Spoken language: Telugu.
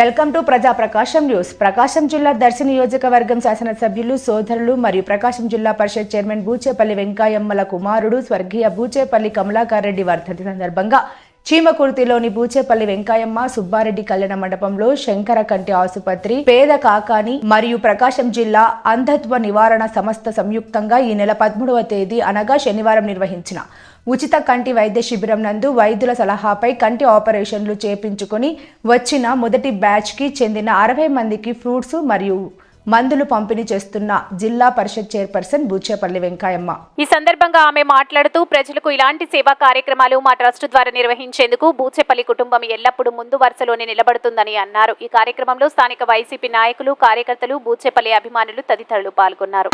వెల్కమ్ టు ప్రజా ప్రకాశం న్యూస్. ప్రకాశం జిల్లా దర్శి నియోజకవర్గం శాసనసభ్యులు సోదరులు మరియు ప్రకాశం జిల్లా పరిషత్ చైర్మన్ బూచేపల్లి వెంకాయమ్మల కుమారుడు స్వర్గీయ బూచేపల్లి కమలాకారెడ్డి వర్ధంతి సందర్భంగా చీమకుర్తిలోని బూచేపల్లి వెంకాయమ్మ సుబ్బారెడ్డి కళ్యాణ మండపంలో శంకర కంటి ఆసుపత్రి పేద కాకాని మరియు ప్రకాశం జిల్లా అంధత్వ నివారణ సంస్థ సంయుక్తంగా ఈ నెల పదమూడవ తేదీ అనగా శనివారం నిర్వహించిన ఉచిత కంటి వైద్య శిబిరం నందు వైద్యుల సలహాపై కంటి ఆపరేషన్లు చేపించుకొని వచ్చిన మొదటి బ్యాచ్కి చెందిన అరవై మందికి ఫ్రూట్స్ మరియు మందులు పంపిణీ చేస్తున్న జిల్లా పరిషత్ చైర్పర్సన్ బూచేపల్లి వెంకాయమ్మ ఈ సందర్భంగా ఆమె మాట్లాడుతూ ప్రజలకు ఇలాంటి సేవా కార్యక్రమాలు మా ట్రస్ట్ ద్వారా నిర్వహించేందుకు బూచేపల్లి కుటుంబం ఎల్లప్పుడూ ముందు వరుసలోనే నిలబడుతుందని అన్నారు. ఈ కార్యక్రమంలో స్థానిక వైసీపీ నాయకులు కార్యకర్తలు బూచేపల్లి అభిమానులు తదితరులు పాల్గొన్నారు.